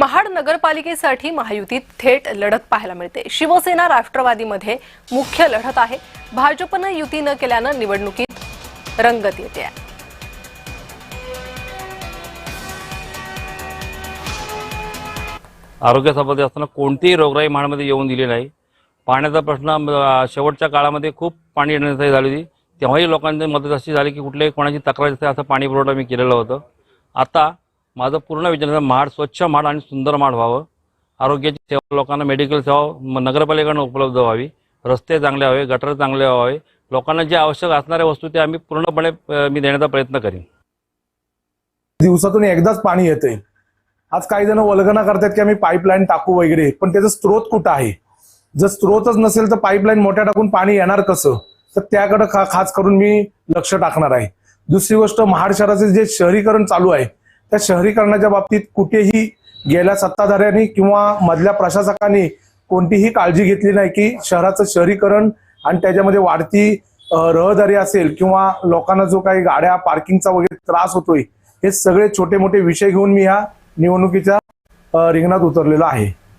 महाड नगरपालिकेसाठी महायुतीत थेट लढत पाहायला मिळते. शिवसेना राष्ट्रवादीमध्ये मुख्य लढत आहे. भाजपनं युती न केल्यानं निवडणुकीत रंगत येते. आरोग्यासंबंधी असताना कोणतीही रोगराई महाडमध्ये येऊन दिली नाही. पाण्याचा प्रश्न शेवटच्या काळामध्ये खूप पाणी येण्यासाठी झाली होती. तेव्हाही लोकांची मदत अशी झाली की कुठल्याही कोणाची तक्रार असते असं पाणी पुरवठा मी केलेलं होतं. आता माझं पूर्ण विचार माड स्वच्छ माड आणि सुंदर महाड व्हावं. आरोग्याची सेवा लोकांना मेडिकल सेवा म- नगरपालिकेकडून उपलब्ध व्हावी. रस्ते चांगले व्हावे गटर चांगले व्हावे. लोकांना जे आवश्यक असणाऱ्या वस्तू ते आम्ही पूर्णपणे मी देण्याचा प्रयत्न करीन. दिवसातून एकदाच पाणी येते आज काही जण वल्गना करतात की आम्ही पाईपलाईन टाकू वगैरे पण त्याचा स्त्रोत कुठं आहे? जर स्त्रोतच नसेल तर पाईपलाईन मोठ्या टाकून पाणी येणार कसं? तर त्याकडे खा खास करून मी लक्ष टाकणार आहे. दुसरी गोष्ट महाड शहराचे जे शहरीकरण चालू आहे त्या शहरीकरणाच्या बाबतीत कुठेही गेल्या सत्ताधाऱ्यांनी किंवा मधल्या प्रशासकांनी कोणतीही काळजी घेतली नाही की शहराचं शहरीकरण आणि त्याच्यामध्ये वाढती रहदारी असेल किंवा लोकांना जो काही गाड्या पार्किंगचा वगैरे त्रास होतोय हे सगळे छोटे मोठे विषय घेऊन मी या निवडणुकीच्या रिंगणात उतरलेलो आहे.